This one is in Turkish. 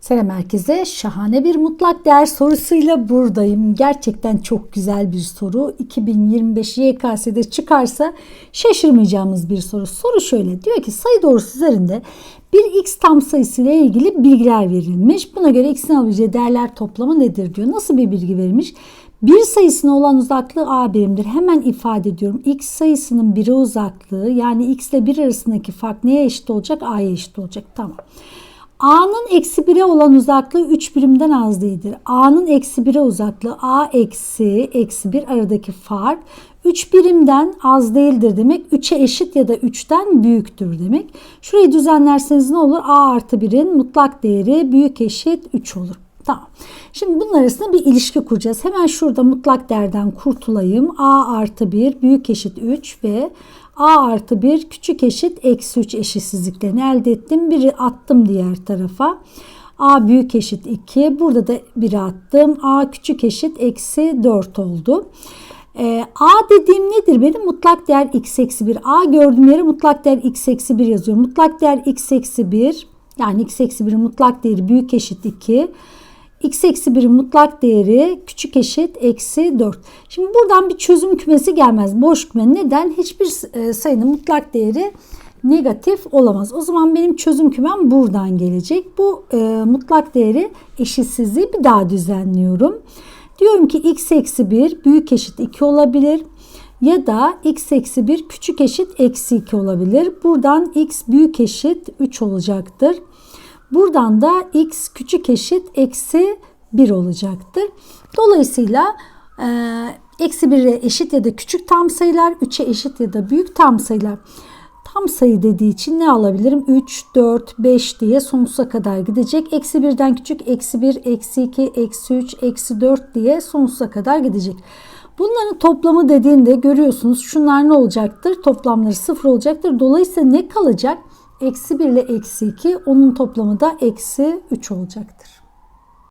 Selam herkese. Şahane bir mutlak değer sorusuyla buradayım. Gerçekten çok güzel bir soru. 2025 YKS'de çıkarsa şaşırmayacağımız bir soru. Soru şöyle. Diyor ki sayı doğrusu üzerinde bir x tam sayısı ile ilgili bilgiler verilmiş. Buna göre x'in alabileceği değerler toplamı nedir diyor. Nasıl bir bilgi verilmiş? Bir sayısına olan uzaklığı a birimdir. Hemen ifade ediyorum. X sayısının biri uzaklığı yani x ile 1 arasındaki fark neye eşit olacak? A'ya eşit olacak. Tamam. A'nın eksi 1'e olan uzaklığı 3 birimden az değildir. A'nın eksi 1'e uzaklığı A eksi eksi 1 aradaki fark 3 birimden az değildir demek. 3'e eşit ya da 3'ten büyüktür demek. Şurayı düzenlerseniz ne olur? A artı 1'in mutlak değeri büyük eşit 3 olur. Tamam. Şimdi bunun arasında bir ilişki kuracağız. Hemen şurada mutlak değerden kurtulayım. A artı 1 büyük eşit 3 ve A artı 1 küçük eşit eksi 3 eşitsizliklerini elde ettim. Biri attım diğer tarafa. A büyük eşit 2. Burada da biri attım. A küçük eşit eksi 4 oldu. Ee, A dediğim nedir benim? Mutlak değer x eksi 1. A gördüğüm yere mutlak değer x eksi 1 yazıyorum. Mutlak değer x eksi 1 yani x eksi 1'in mutlak değeri büyük eşit 2 x eksi 1'in mutlak değeri küçük eşit eksi 4. Şimdi buradan bir çözüm kümesi gelmez. Boş küme. Neden? Hiçbir e, sayının mutlak değeri negatif olamaz. O zaman benim çözüm kümem buradan gelecek. Bu e, mutlak değeri eşitsizliği bir daha düzenliyorum. Diyorum ki x eksi 1 büyük eşit 2 olabilir. Ya da x eksi 1 küçük eşit eksi 2 olabilir. Buradan x büyük eşit 3 olacaktır. Buradan da x küçük eşit eksi 1 olacaktır. Dolayısıyla e, eksi 1'e eşit ya da küçük tam sayılar, 3'e eşit ya da büyük tam sayılar. Tam sayı dediği için ne alabilirim? 3, 4, 5 diye sonsuza kadar gidecek. Eksi 1'den küçük eksi 1, eksi 2, eksi 3, eksi 4 diye sonsuza kadar gidecek. Bunların toplamı dediğinde görüyorsunuz şunlar ne olacaktır? Toplamları sıfır olacaktır. Dolayısıyla ne kalacak? Eksi 1 ile eksi 2 onun toplamı da eksi 3 olacaktır.